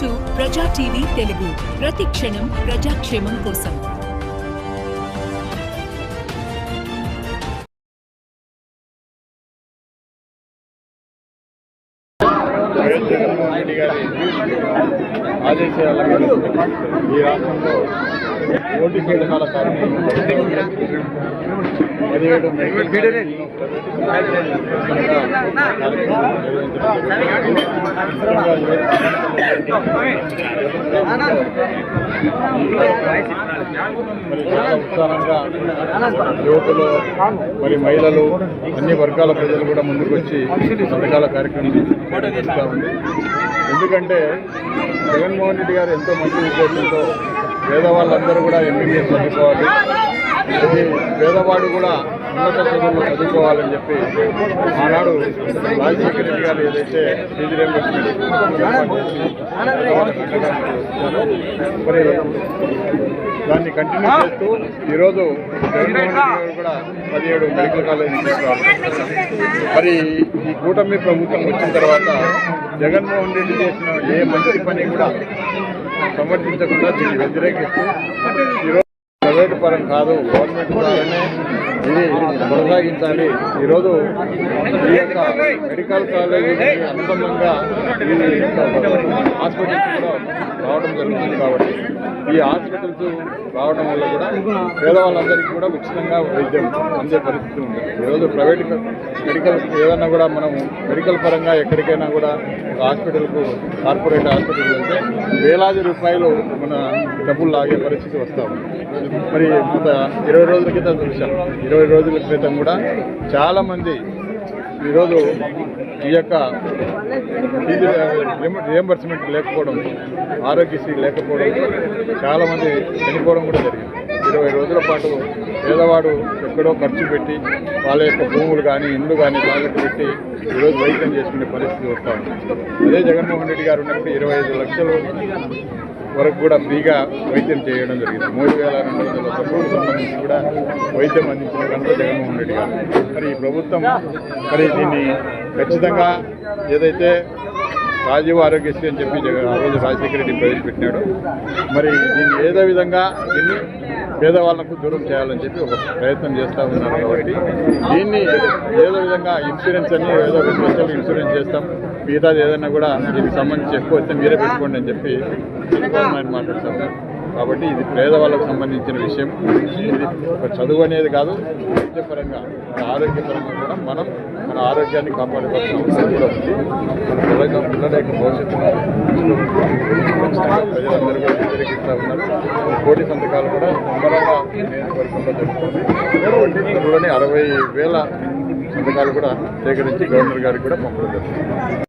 To ప్రజా TV Telugu. ప్రతి క్షణం ప్రజాక్షేమం కోసం. ఆదేశాల మేరకు ఈ రాష్ట్రంలో ఓటు పథకాల కారణంగా పదిహేడు మరి ఉత్సాహంగా యువకులు మరి మహిళలు అన్ని వర్గాల ప్రజలు కూడా ముందుకు వచ్చి పథకాల కార్యక్రమం ఉంది ఎందుకంటే జగన్మోహన్ రెడ్డి గారు ఎంతో మంచి ఉద్దేశంతో పేదవాళ్ళందరూ కూడా ఎంబీబీఎస్ చదువుకోవాలి. పేదవాడు కూడా ఉన్నత చదువులు చదువుకోవాలని చెప్పి ఆనాడు రాజశేఖర రెడ్డి గారు ఏదైతే ఫీజు రియంబర్స్మెంట్ మరి దాన్ని కంటిన్యూ చేస్తూ ఈరోజు జగన్మోహన్ రెడ్డి గారు కూడా పదిహేడు మెడికల్ కాలేజీ తీసుకురావాలి మరి ఈ కూటమి ప్రభుత్వం వచ్చిన తర్వాత జగన్మోహన్ రెడ్డి చేసిన ఏ మంచి పని కూడా సమర్థించకుండా దీన్ని వ్యతిరేకిస్తూ ఈరోజు ప్రైవేటు పరం కాదు గవర్నమెంట్ ద్వారానే ఇది కొనసాగించాలి. ఈరోజు ఈ యొక్క మెడికల్ కాలేజీకి అనుబంధంగా ఈ హాస్పిటల్స్ కూడా రావడం జరుగుతుంది కాబట్టి ఈ హాస్పిటల్స్ రావడం వల్ల కూడా పేదవాళ్ళందరికీ కూడా ఉచితంగా వైద్యం అందే పరిస్థితి ఉంది. ఈరోజు ప్రైవేట్ మెడికల్ ఏదైనా కూడా మనం మెడికల్ పరంగా ఎక్కడికైనా కూడా హాస్పిటల్కు కార్పొరేట్ హాస్పిటల్ వెళ్తే వేలాది రూపాయలు మన డబ్బులు లాగే పరిస్థితి వస్తాము మరి గత ఇరవై రోజుల క్రితం చూసాం ఇరవై రోజుల క్రితం కూడా చాలామంది ఈరోజు ఈ యొక్క ఫీజు రియంబర్స్మెంట్ లేకపోవడం ఆరోగ్యశ్రీ లేకపోవడం చాలామంది చనిపోవడం కూడా జరిగింది. ఇరవై రోజుల పాటు పేదవాడు ఎక్కడో ఖర్చు పెట్టి వాళ్ళ యొక్క భూములు కానీ ఇండ్లు కానీ తాగట్టు పెట్టి ఈరోజు వైద్యం చేసుకునే పరిస్థితి వస్తా ఉంది. అదే జగన్మోహన్ రెడ్డి గారు ఉన్నప్పుడు ఇరవై ఐదు లక్షలు వరకు కూడా ఫ్రీగా వైద్యం చేయడం జరిగింది. మూడు వేల రెండు వందల డబ్బులకు సంబంధించి కూడా వైద్యం అందించిన కనుక జగన్మోహన్ రెడ్డి గారు. మరి ఈ ప్రభుత్వం మరి దీన్ని ఖచ్చితంగా ఏదైతే రాజీవ్ ఆరోగ్యశ్రీ అని చెప్పి ఆ రోజు రాజశేఖర రెడ్డి ప్రవేశపెట్టినాడు. మరి దీన్ని ఏదో విధంగా దీన్ని పేదవాళ్ళకు దూరం చేయాలని చెప్పి ఒక ప్రయత్నం చేస్తూ ఉన్నారు కాబట్టి దీన్ని ఏదో విధంగా ఇన్సూరెన్స్ అని ఏదో లక్షలు ఇన్సూరెన్స్ చేస్తాం మిగతాది ఏదైనా కూడా దీనికి సంబంధించి ఎక్కువ వస్తే మీరే పెట్టుకోండి అని చెప్పి ఆయన మాట్లాడుతాం కాబట్టి ఇది పేదవాళ్ళకు సంబంధించిన విషయం. ఇది చదువు అనేది కాదు వైద్యపరంగా ఆరోగ్యపరంగా కూడా మనం మన ఆరోగ్యాన్ని కాపాడుకోవాల్సిన అవసరం కూడా ఉంది. మన పిల్లల పిల్లల యొక్క భవిష్యత్తు ప్రజలందరూ కూడా వ్యతిరేకిస్తూ ఉన్నారు. కోటి సంతకాలు కూడా ముమ్మరంగా నియోజకవర్గంలో జరుగుతుంది. త్వరలోనే అరవై వేల సంతకాలు కూడా సేకరించి గవర్నర్ గారికి కూడా పంపడం జరుగుతుంది.